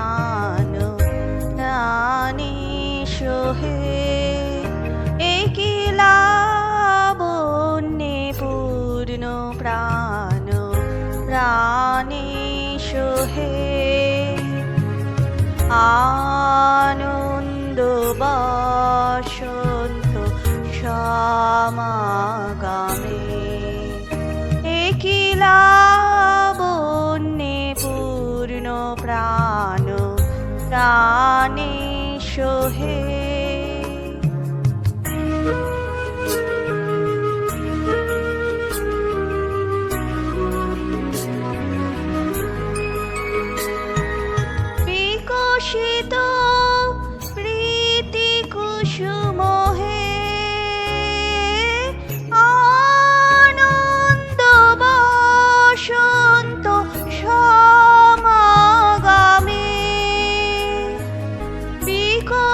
প্রাণ রানী সোহে একই লাবণ্যে পূর্ণ প্রাণ রানী সোহে? আনন্দ বসন্ত সমাগম প্রাণে সোহে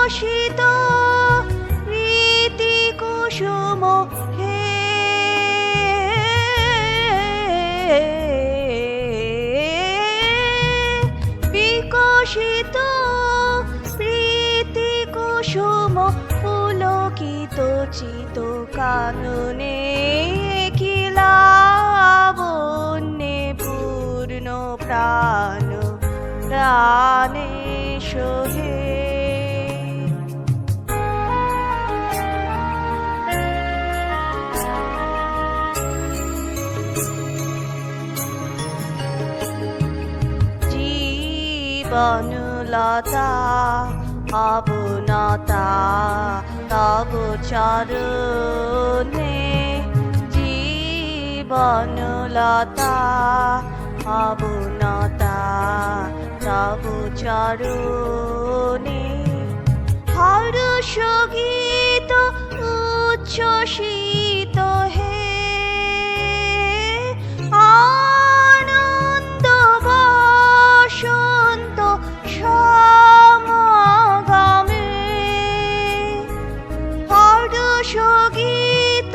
বিকশিত প্রীতি কুসুম হে। বিকশিত প্রীতি কুসুম পুলকিত চিত কাননে কিলাবন্যে পূর্ণ প্রাণ প্রাণে সোহে জীবনলতা অবনতা তব চরণে জীবনলতা অবনতা তব চরণে হর্ষ গীত উচ্ছ্বসিত হর্ষ গীত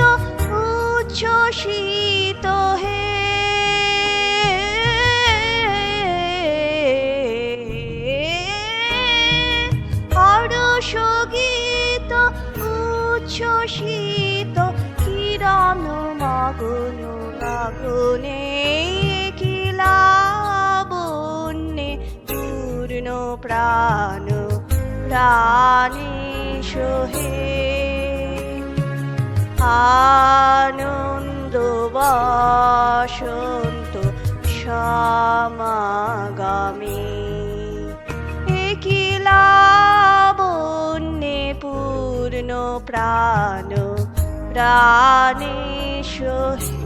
উচ্ছ্বসিত হে। হর্ষ গীত উচ্ছ্বসিত কিরণ মগন পূর্ণ প্রাণ প্রাণী সোহে। আনন্দ বসন্ত সমাগামী। একিলাবন্যে পূর্ণ প্রাণ প্রাণে সোহে